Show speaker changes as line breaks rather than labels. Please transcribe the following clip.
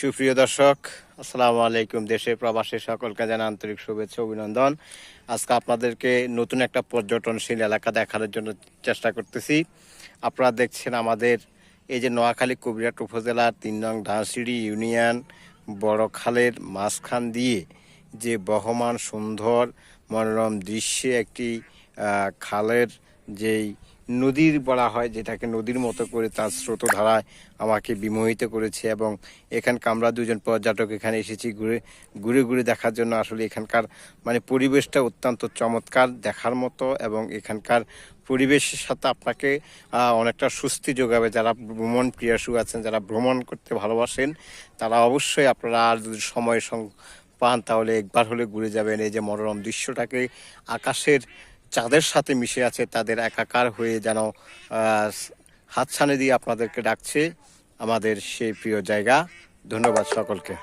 সুপ্রিয় দর্শক, আসসালামু আলাইকুম দেশে প্রবাসী সকলকে জানা আন্তরিক শুভেচ্ছা অভিনন্দন। আজকে আপনাদেরকে নতুন একটা পর্যটনশীল এলাকা দেখানোর জন্য চেষ্টা করতেছি। আপনারা দেখছেন আমাদের এই যে নোয়াখালী কবিরাট উপজেলার তিন নং ধানসিড়ি ইউনিয়ন বড় খালের মাঝখান দিয়ে যে বহমান সুন্দর মনোরম দৃশ্যে একটি খালের যেই নদীর বলা হয়, যেটাকে নদীর মতো করে তার স্রোতধারায় আমাকে বিমোহিত করেছে এবং এখানকার আমরা দুজন পর্যটক এখানে এসেছি ঘুরে ঘুরে ঘুরে দেখার জন্য আসলে এখানকার মানে পরিবেশটা অত্যন্ত চমৎকার দেখার মতো এবং এখানকার পরিবেশের সাথে আপনাকে অনেকটা স্বস্তি যোগাবে। যারা ভ্রমণ প্রিয়াসু আছেন, যারা ভ্রমণ করতে ভালোবাসেন, তারা অবশ্যই আপনারা আর যদি সময় পান, তাহলে একবার হলে ঘুরে যাবেন। এই যে মনোরম দৃশ্যটাকে আকাশের চাঁদের সাথে মিশে আছে, তাদের একাকার হয়ে যেন হাতছানি দিয়ে আপনাদেরকে ডাকছে আমাদের সেই প্রিয় জায়গা। ধন্যবাদ সকলকে।